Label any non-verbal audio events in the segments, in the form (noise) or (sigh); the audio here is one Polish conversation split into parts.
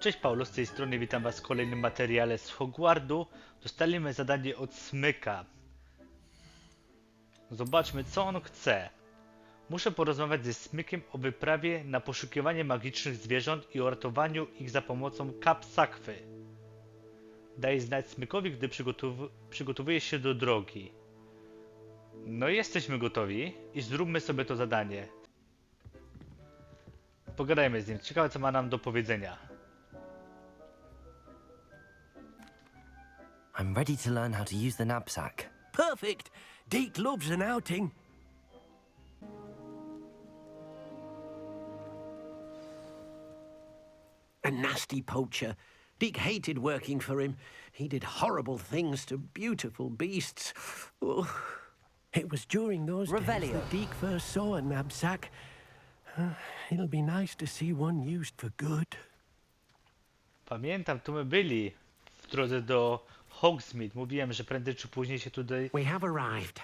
Cześć Paulo, z tej strony witam Was w kolejnym materiale z Hogwardu. Dostaliśmy zadanie od Smyka. Zobaczmy co on chce. Muszę porozmawiać ze Smykiem o wyprawie na poszukiwanie magicznych zwierząt i o ratowaniu ich za pomocą kap sakwy. Daj znać Smykowi, gdy przygotow- przygotowuje się do drogi. No jesteśmy gotowi i zróbmy sobie to zadanie. Pogadajmy z nim. Ciekawe co ma nam do powiedzenia. I'm ready to learn how to use the knapsack. Perfect. Deke loves an outing. A nasty poacher. Deke hated working for him. He did horrible things to beautiful beasts. Oh, it was during those days that Deke first saw a knapsack. Uh, It'll be nice to see one used for good. Pamiętam, tu my byli w drodze do Hogsmeade. Mówiłem, że prędzej czy później się tutaj We have arrived.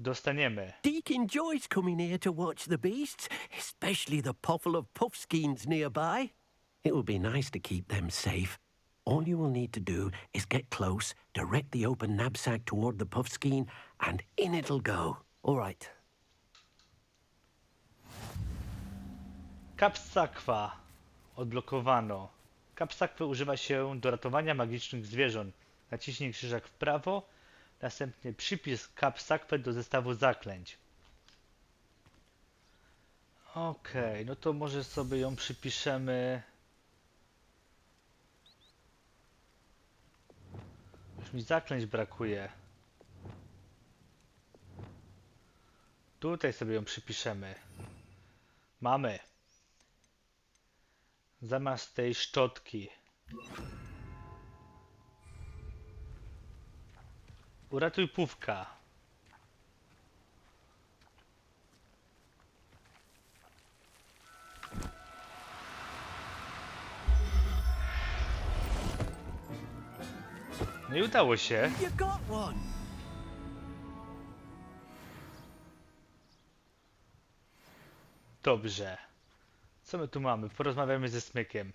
dostaniemy. Deke enjoys coming here to watch the beasts, especially the puffle of puffskeins nearby. It will be nice to keep them safe. All you will need to do is get close, direct the open knapsack toward the puffskein, and in it'll go. All right. Kapsakwa odblokowano. Kapsakwę używa się do ratowania magicznych zwierząt. Naciśnij krzyżak w prawo, następnie przypisz kapsakwę do zestawu zaklęć. Okej, no to może sobie ją przypiszemy. Już mi zaklęć brakuje. Tutaj sobie ją przypiszemy. Mamy. Zamiast tej szczotki. Uratuj pówka. No i udało się. You got one! Dobrze. Co my tu mamy? Porozmawiamy ze Smykiem.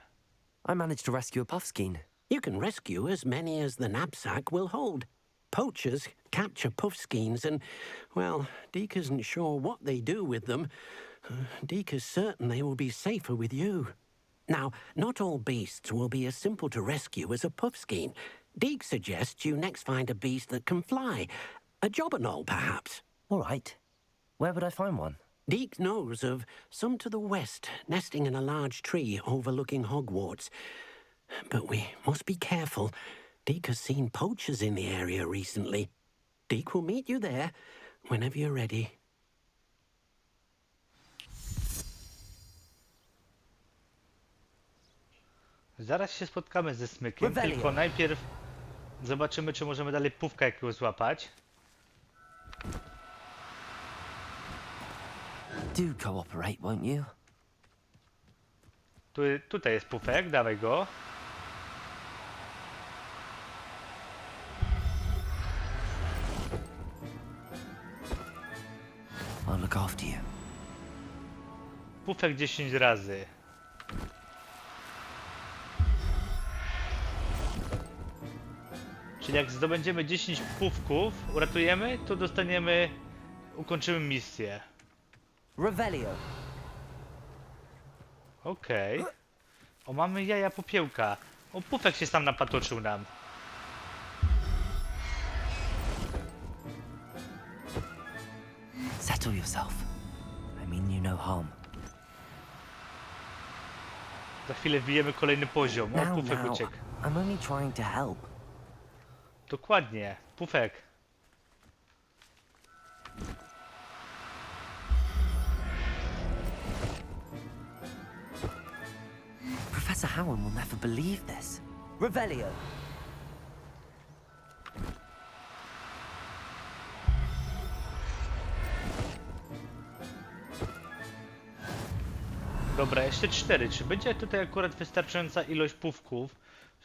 I managed to rescue a puffskein. You can rescue as many as the knapsack will hold. Poachers capture puffskeins, and, well, Deke isn't sure what they do with them. Uh, Deke is certain they will be safer with you. Now, not all beasts will be as simple to rescue as a puffskein. Deke suggests you next find a beast that can fly. A jobberknoll, perhaps. All right. Where would I find one? Deke knows of some to the west, nesting in a large tree overlooking Hogwarts. But we must be careful. Deke has seen poachers in the area recently. Deke will meet you there whenever you're ready. Zaraz się spotkamy ze Smykiem, Revelio. tylko najpierw zobaczymy, czy możemy dalej pówka jakiegoś złapać. Do cooperate, won't you? Tu, tutaj jest pufek, dawaj go. I'll look after you. Pufek 10 razy. Czyli jak zdobędziemy 10 pufków, uratujemy, to dostaniemy, ukończymy misję. Revelio. Okej. O, mamy jaja popiełka. O, pufek się sam napatoczył nam. Yourself. I mean you no harm. Za chwilę wbijemy kolejny poziom. O, Now, pufek now. uciekł. I'm only trying to help. Dokładnie. Pufek. Professor Howard will never believe this. Revelio. Dobra, jeszcze cztery. Czy będzie tutaj akurat wystarczająca ilość pufków,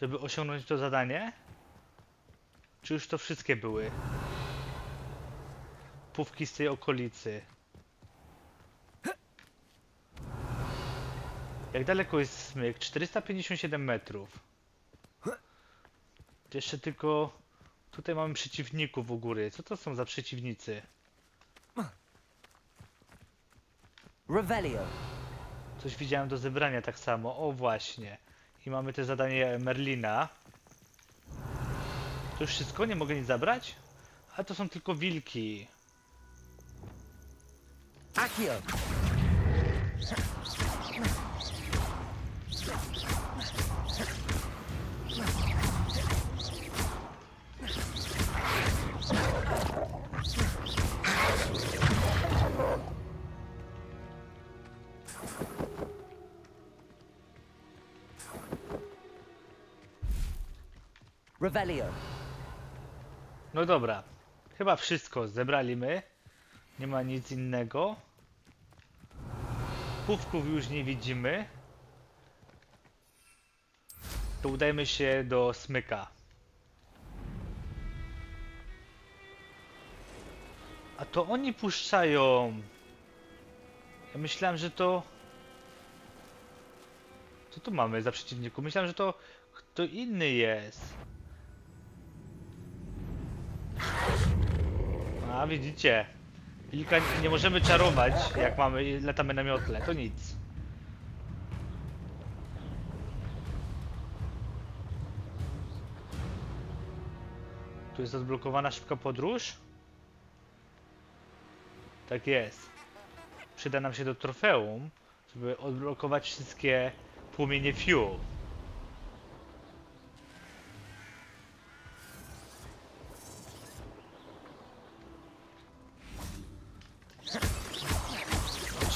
żeby osiągnąć to zadanie? Czy już to wszystkie były? Pufki z tej okolicy. Jak daleko jest smyk? 457 metrów. Jeszcze tylko... Tutaj mamy przeciwników u góry. Co to są za przeciwnicy? Revelio. Coś widziałem do zebrania tak samo. O właśnie. I mamy te zadanie Merlina. To już wszystko? Nie mogę nic zabrać? A to są tylko wilki. Accio. Revelio. No dobra. Chyba wszystko zebraliśmy. Nie ma nic innego. Pówków już nie widzimy. To udajmy się do smyka. A to oni puszczają. Ja myślałem, że to... Co tu mamy za przeciwniku? Myślałem, że to kto inny jest. A widzicie, wilka nie możemy czarować, jak mamy latamy na miotle, to nic. Tu jest odblokowana szybka podróż. Tak jest. Przyda nam się do trofeum, żeby odblokować wszystkie płomienie fuel.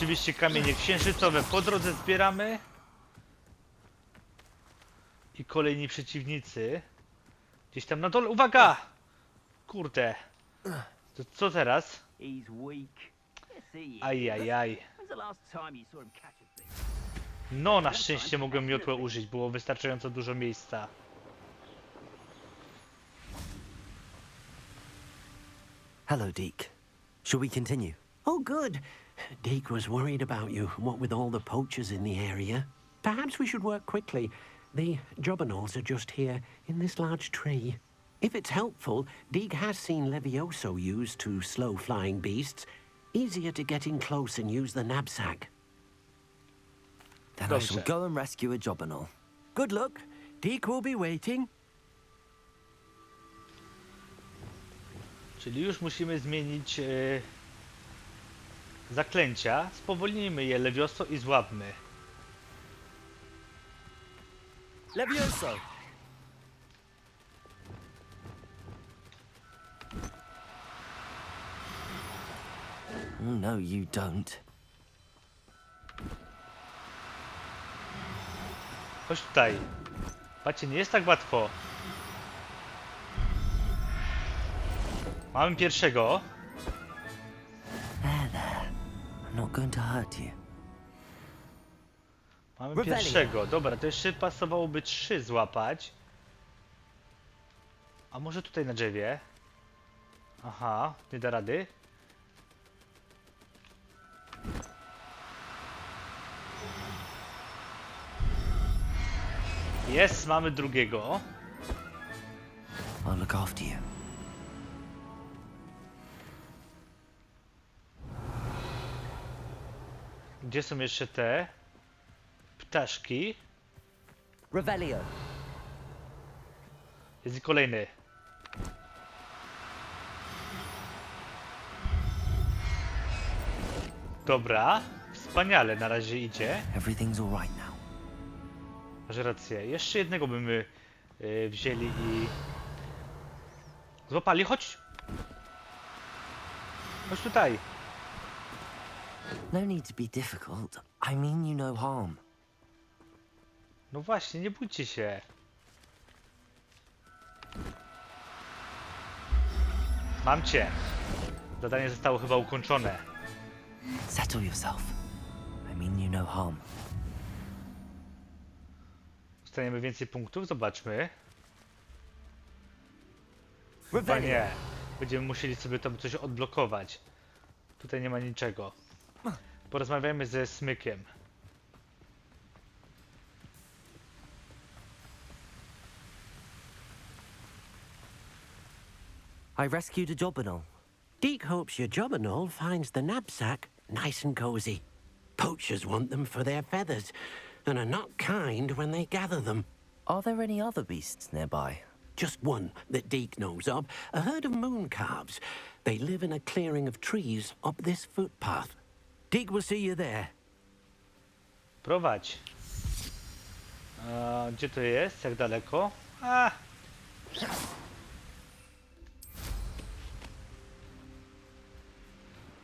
Oczywiście kamienie księżycowe po drodze zbieramy. I kolejni przeciwnicy. Gdzieś tam na dole. Uwaga! Kurde. To co teraz? He's weak. Ajajaj. No, na szczęście mogłem miotłę użyć. Było wystarczająco dużo miejsca. Hello, Deke. Shall we continue? Oh, good. Deke was worried about you, what with all the poachers in the area. Perhaps we should work quickly. The jobberknolls are just here, in this large tree. If it's helpful, Deke has seen Levioso used to slow flying beasts. Easier to get in close and use the knapsack. Then I shall Dobrze. go and rescue a Jobberknoll. Good luck. Deke will be waiting. Czyli już musimy zmienić e, zaklęcia. Spowolnijmy je lewioso i złapmy. Levioso! No, you don't. Chodź tutaj. Patrzcie, nie jest tak łatwo. Mamy pierwszego. Not going to hurt you. Mamy Rebellion. pierwszego. Dobra, to jeszcze pasowałoby trzy złapać. A może tutaj na drzewie? Aha, nie da rady. Jest, mamy drugiego. I'll look after you. Gdzie są jeszcze te ptaszki? Revelio. Jest i kolejny. Dobra, wspaniale na razie idzie. Everything's now. Masz rację. Jeszcze jednego by my y, wzięli i złapali. Chodź! Chodź tutaj. No need to be difficult. I mean you no harm. No właśnie, nie bójcie się. Mam cię. Zadanie zostało chyba ukończone. Settle yourself. I mean you no harm. Dostaniemy więcej punktów, zobaczmy. Chyba nie. Będziemy musieli sobie tam coś odblokować. Tutaj nie ma niczego. Porozmawiajmy ze Smykiem. I rescued a Jobinol. Deke hopes your Jobinol finds the knapsack nice and cozy. Poachers want them for their feathers and are not kind when they gather them. Are there any other beasts nearby? Just one that Deke knows of a herd of moon calves. They live in a clearing of trees up this footpath. Deke will see you there. Prowadź. A, gdzie to jest? Jak daleko? A!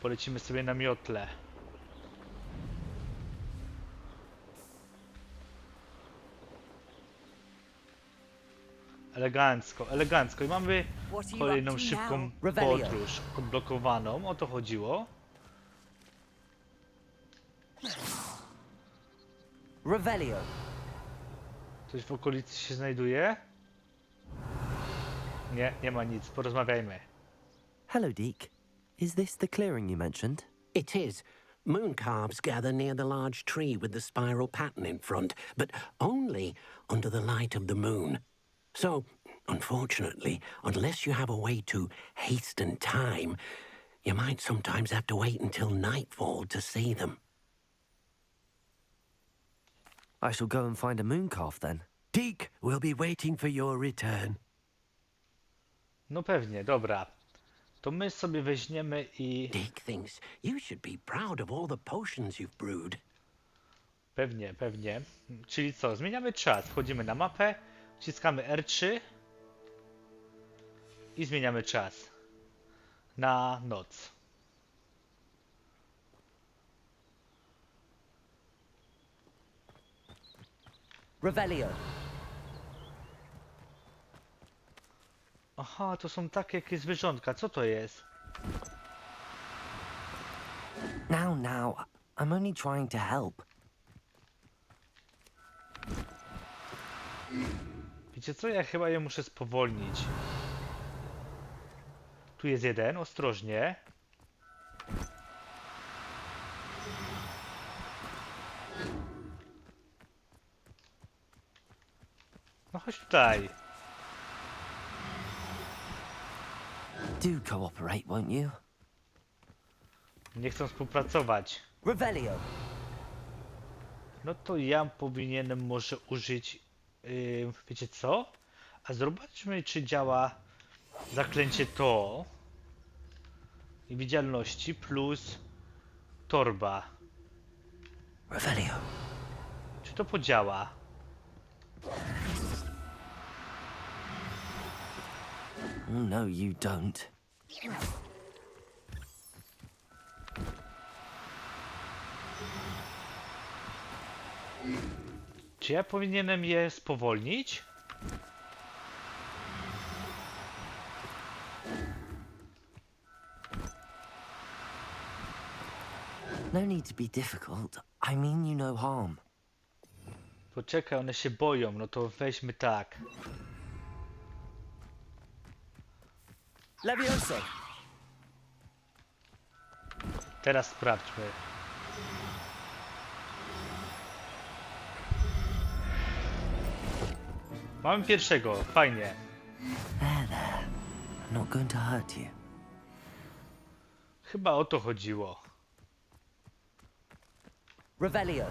Polecimy sobie na miotle. Elegancko, elegancko. I mamy kolejną szybką podróż odblokowaną. O to chodziło. Revelio. Coś w okolicy się znajduje? Nie, nie ma nic. Porozmawiajmy. Hello, Deke. Is this the clearing you mentioned? It is. Moon calves gather near the large tree with the spiral pattern in front, but only under the light of the moon. So, unfortunately, unless you have a way to hasten time, you might sometimes have to wait until nightfall to see them. I shall go and find a moon calf then. Deke will be waiting for your return. No pewnie, dobra. To my sobie weźmiemy i... Deke thinks you should be proud of all the potions you've brewed. Pewnie, pewnie. Czyli co? Zmieniamy czas. Wchodzimy na mapę, wciskamy R3 i zmieniamy czas na noc. Revelio. Aha, to są takie jakieś zwierzątka. Co to jest? Now, now. I'm only trying to help. Wiecie co? Ja chyba je muszę spowolnić. Tu jest jeden, ostrożnie. Chodź tutaj. Do cooperate, won't you? Nie chcą współpracować. Revelio. No to ja powinienem może użyć, yy, wiecie co? A zobaczmy, czy działa zaklęcie to i widzialności plus torba. Revelio. Czy to podziała? No, you don't. Czy ja powinienem je spowolnić? No need to be difficult. I mean you no harm. Poczekaj, one się boją, no to weźmy tak. Levioso. Teraz sprawdźmy. Mamy pierwszego, fajnie. I'm not going to hurt you. Chyba o to chodziło. Revelio.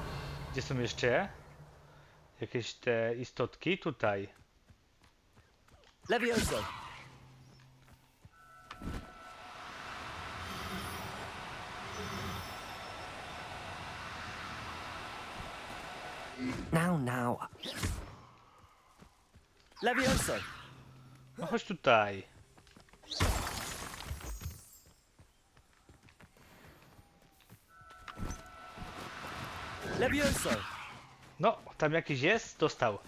Gdzie są jeszcze? Jakieś te istotki? Tutaj. Levioso. Now, now. Levioso. No chodź tutaj. Levioso. No, tam jakiś jest? Dostał.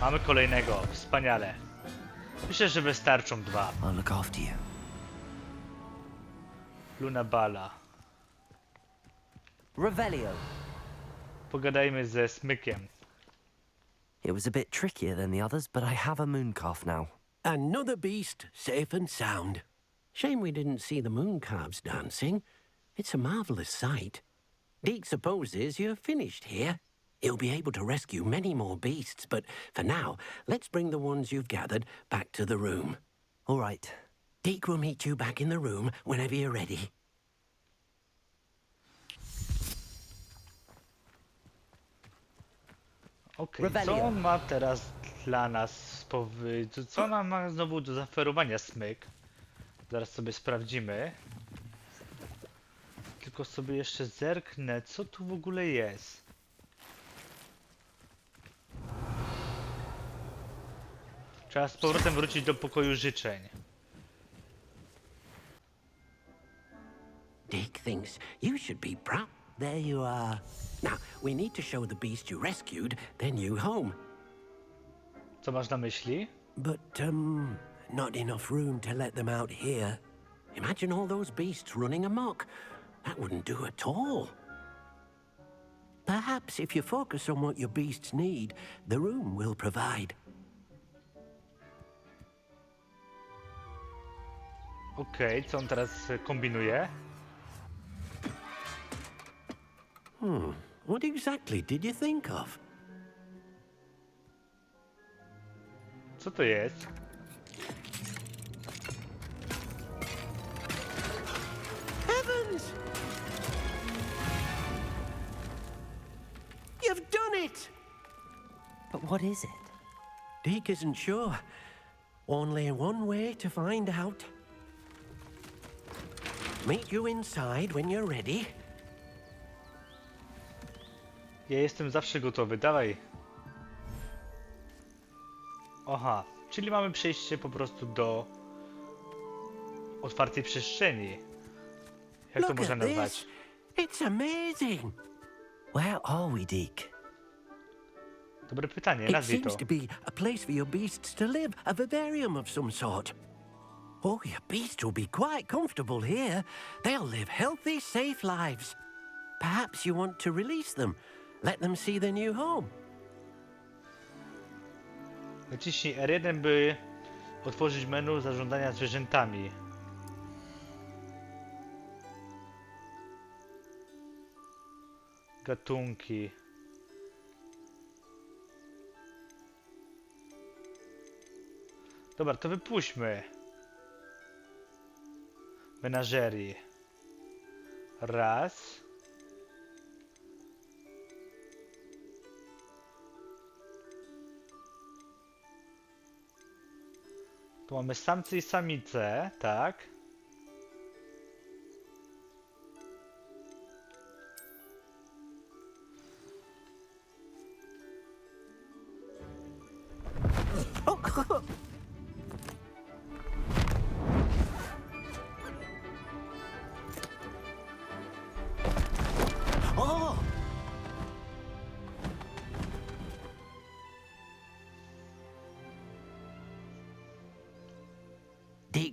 Mamy kolejnego. Wspaniale. Myślę, że wystarczą dwa. I'll look after you. Luna Bala. Revelio. Pogadajmy ze Smykiem. It was a bit trickier than the others, but I have a moon calf now. Another beast, safe and sound. Shame we didn't see the moon calves dancing. It's a marvelous sight. Deke supposes you're finished here. He'll be able to rescue many more beasts, but for now, let's bring the ones you've gathered back to the room. All right. Deke will meet you back in the room whenever you're ready. Okej, co on ma teraz dla nas? Powy... co- Co nam ma znowu do zaoferowania smyk? Zaraz sobie sprawdzimy. Tylko sobie jeszcze zerknę, co tu w ogóle jest. Trzeba z powrotem wrócić do pokoju życzeń. Deke thinks you should be proud. There you are. Now, we need to show the beast you rescued their new home. Co masz na myśli? But, um, not enough room to let them out here. Imagine all those beasts running amok. That wouldn't do at all. Perhaps if you focus on what your beasts need, the room will provide. Okej, co on teraz e, kombinuje? What exactly did you think of? Co to jest? Heavens! You've done it! But what is it? Deke isn't sure. Only one way to find out. Meet you inside when you're ready. Ja jestem zawsze gotowy, dawaj. Aha, czyli mamy przejście po prostu do otwartej przestrzeni. Jak to Look można at nazwać? this. It's amazing. Where are we, Deke? Dobre pytanie, It nazwij to. seems to be a place for your beasts to live, a vivarium of some sort. Oh, your beasts will be quite comfortable here. They'll live healthy, safe lives. Perhaps you want to release them, let them see their new home. Naciśnij R1, by otworzyć menu zarządzania zwierzętami. Gatunki. Dobra, to wypuśćmy. Menażerii. Raz. Tu mamy samce i samice, tak?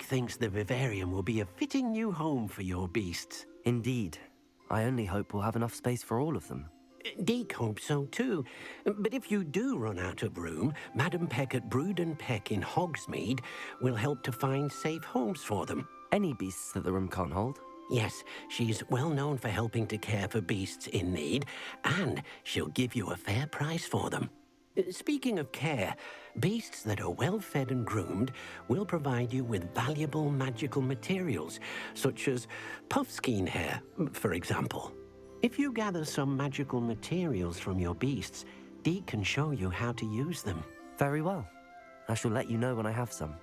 Thinks the vivarium will be a fitting new home for your beasts. Indeed. I only hope we'll have enough space for all of them. Deke hopes so too. But if you do run out of room, Madam Peck at Brood and Peck in Hogsmeade will help to find safe homes for them. Any beasts that the room can't hold? Yes, she's well known for helping to care for beasts in need, and she'll give you a fair price for them. Speaking of care, beasts that are well fed and groomed will provide you with valuable magical materials, such as puffskein hair, for example. If you gather some magical materials from your beasts, Dee can show you how to use them. Very well. I shall let you know when I have some.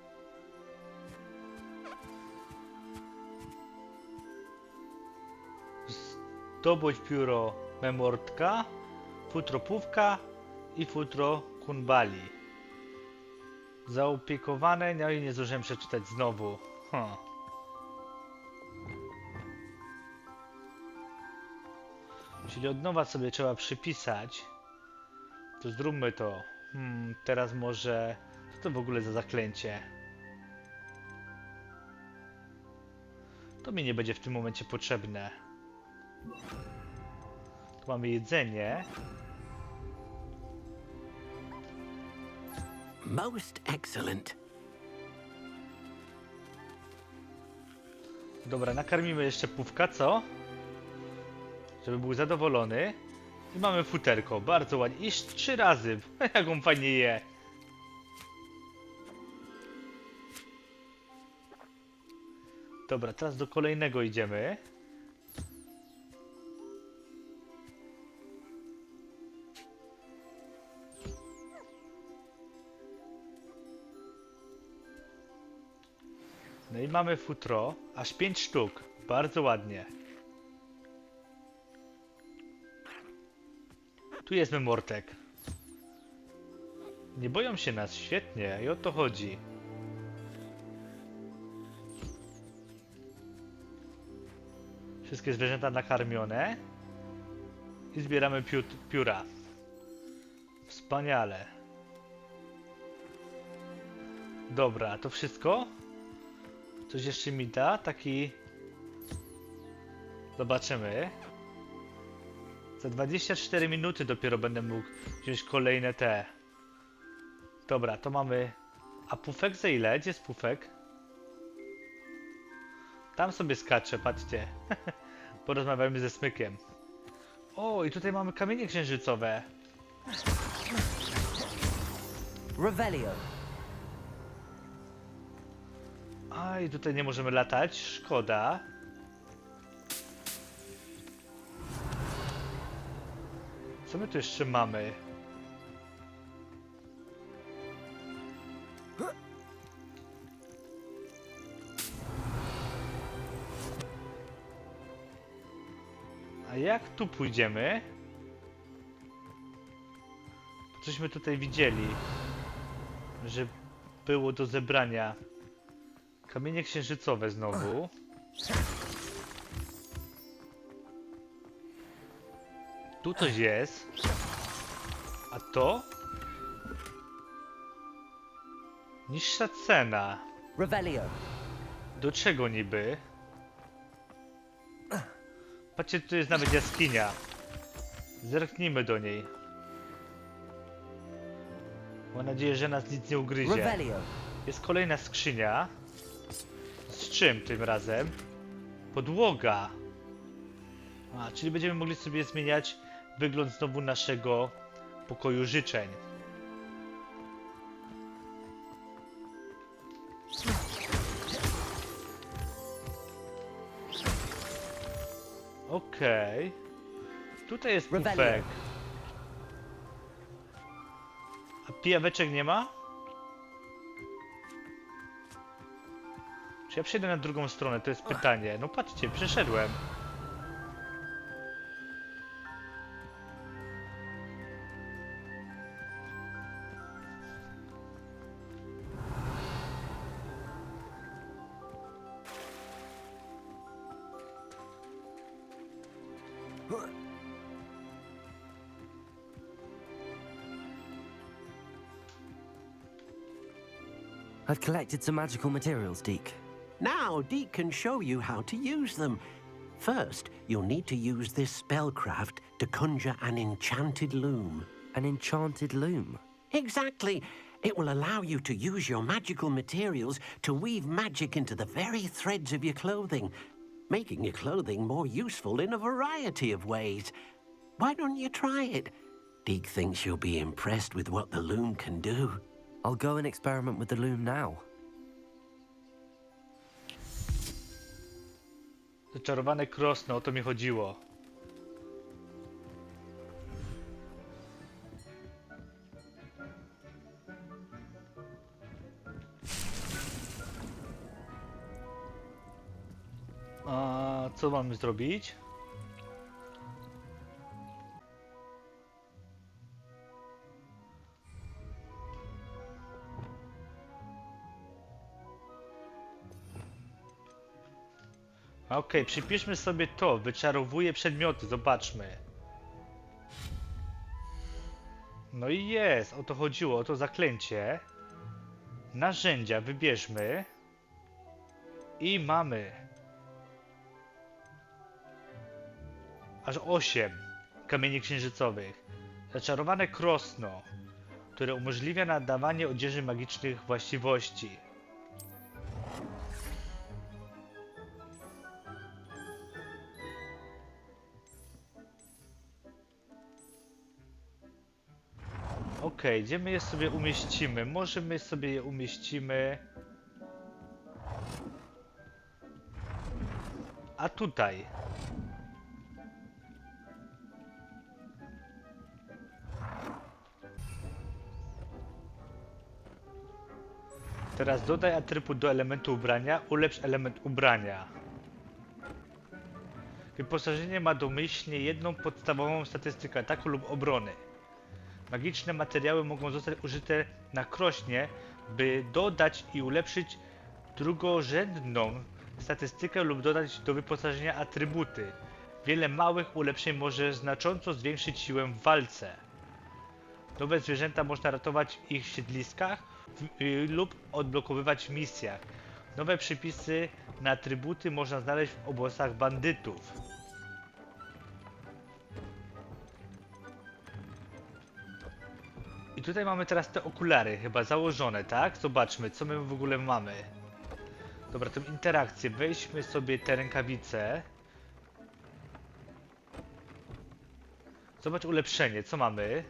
Zdobądź pióro memortka, futro pówka i futro kunbali. Zaopiekowane, no i nie zdążyłem przeczytać znowu. Huh. Czyli od nowa sobie trzeba przypisać. To zróbmy to. Hmm, teraz może... Co to w ogóle za zaklęcie? To mi nie będzie w tym momencie potrzebne. Tu mamy jedzenie. Most excellent. Dobra, nakarmimy jeszcze pówka, co? Żeby był zadowolony. I mamy futerko, bardzo ładnie. Iż trzy razy, (laughs) jak on fajnie je. Dobra, teraz do kolejnego idziemy. No i mamy futro, aż 5 sztuk. Bardzo ładnie. Tu jest Memortek. Nie boją się nas, świetnie, i o to chodzi. Wszystkie zwierzęta nakarmione. I zbieramy piu pióra. Wspaniale. Dobra, to wszystko? Coś jeszcze mi da? Taki... Zobaczymy. Za 24 minuty dopiero będę mógł wziąć kolejne te. Dobra, to mamy... A pufek za ile? Gdzie jest pufek? Tam sobie skacze, patrzcie. (laughs) Porozmawiamy ze smykiem. O, i tutaj mamy kamienie księżycowe. Revelio. A, i tutaj nie możemy latać. Szkoda. Co my tu jeszcze mamy? A jak tu pójdziemy? Cośmy tutaj widzieli, że było do zebrania. Kamienie księżycowe znowu. Tu coś jest. A to? Niższa cena. Revelio. Do czego niby? Patrzcie, tu jest nawet jaskinia. Zerknijmy do niej. Mam nadzieję, że nas nic nie ugryzie. Revelio. Jest kolejna skrzynia. Czym tym razem? Podłoga. A, czyli będziemy mogli sobie zmieniać wygląd znowu naszego pokoju życzeń. Okej. Tutaj jest pufek. A pijaweczek nie ma? Czy ja przejdę na drugą stronę? To jest pytanie. No patrzcie, przeszedłem. I've collected some magical materials, Deke. Now, Deke can show you how to use them. First, you'll need to use this spellcraft to conjure an enchanted loom. An enchanted loom. Exactly. It will allow you to use your magical materials to weave magic into the very threads of your clothing, making your clothing more useful in a variety of ways. Why don't you try it? Deke thinks you'll be impressed with what the loom can do. I'll go and experiment with the loom now. Zaczarowane krosno, o to mi chodziło. A co mamy zrobić? Okej, przypiszmy sobie to. Wyczarowuje przedmioty, zobaczmy. No i jest, o to chodziło, o to zaklęcie. Narzędzia wybierzmy. I mamy. Aż 8 kamieni księżycowych. Zaczarowane krosno, które umożliwia nadawanie odzieży magicznych właściwości. Okej, gdzie my je sobie umieścimy? Może my sobie je umieścimy... A tutaj. Teraz dodaj atrybut do elementu ubrania, ulepsz element ubrania. Wyposażenie ma domyślnie jedną podstawową statystykę ataku lub obrony. Magiczne materiały mogą zostać użyte na krośnie, by dodać i ulepszyć drugorzędną statystykę lub dodać do wyposażenia atrybuty. Wiele małych ulepszeń może znacząco zwiększyć siłę w walce. Nowe zwierzęta można ratować w ich siedliskach w, y, lub odblokowywać w misjach. Nowe przypisy na atrybuty można znaleźć w obozach bandytów. Tutaj mamy teraz te okulary chyba założone, tak? Zobaczmy, co my w ogóle mamy. Dobra, tę interakcję. Weźmy sobie te rękawice. Zobacz ulepszenie, co mamy?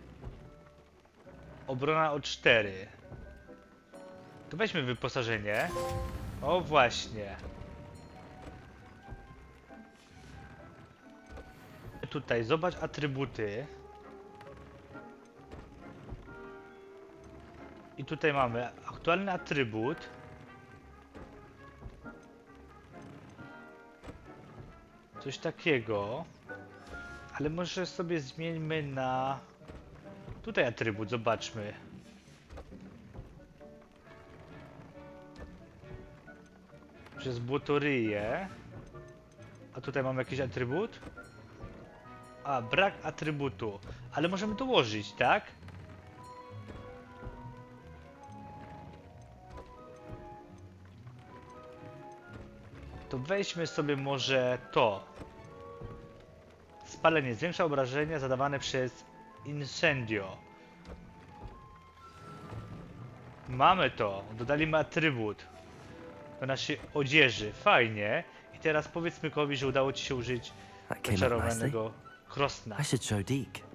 Obrona o 4. To weźmy wyposażenie. O właśnie. Tutaj zobacz atrybuty. Tutaj mamy aktualny atrybut. Coś takiego. Ale może sobie zmieńmy na... Tutaj atrybut, zobaczmy. Przez błotoryję. A tutaj mamy jakiś atrybut? A, brak atrybutu. Ale możemy dołożyć, tak? Weźmy sobie może to. Spalenie zwiększa obrażenia zadawane przez incendio. Mamy to. Dodaliśmy atrybut do naszej odzieży. Fajnie. I teraz powiedz Mykowi, że udało ci się użyć wyczarowanego krosna. I should show Deke.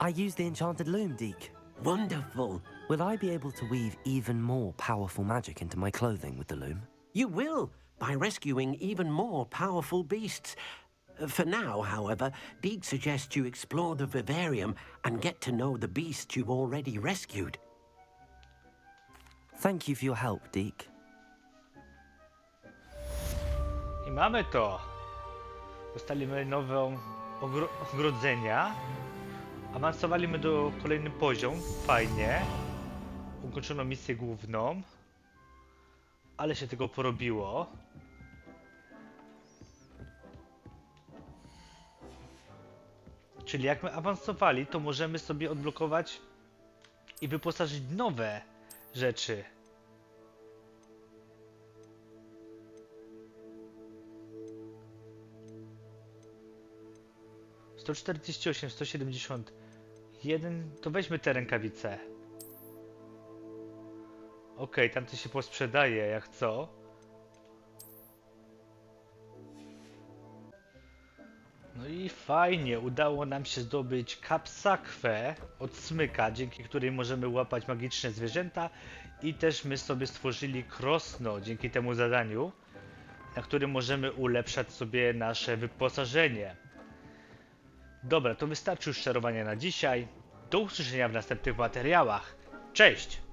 I use the enchanted loom, Deke. Wonderful. Will I be able to weave even more powerful magic into my clothing with the loom? You will, by rescuing even more powerful beasts. Uh, For now, however, Deek suggests you explore the vivarium and get to know the beasts you've already rescued. Thank you for your help, Deek. I mamy to. Dostaliśmy nowe ogro ogrodzenia. Awansowaliśmy do kolejny poziom. Fajnie. Ukończono misję główną. Ale się tego porobiło. Czyli jak my awansowali, to możemy sobie odblokować i wyposażyć nowe rzeczy. 148, 171, to weźmy te rękawice. Okej, tamte się posprzedaje, jak co. No i fajnie, udało nam się zdobyć kapsakwę od smyka, dzięki której możemy łapać magiczne zwierzęta i też my sobie stworzyli krosno dzięki temu zadaniu, na którym możemy ulepszać sobie nasze wyposażenie. Dobra, to wystarczy już czarowania na dzisiaj. Do usłyszenia w następnych materiałach. Cześć!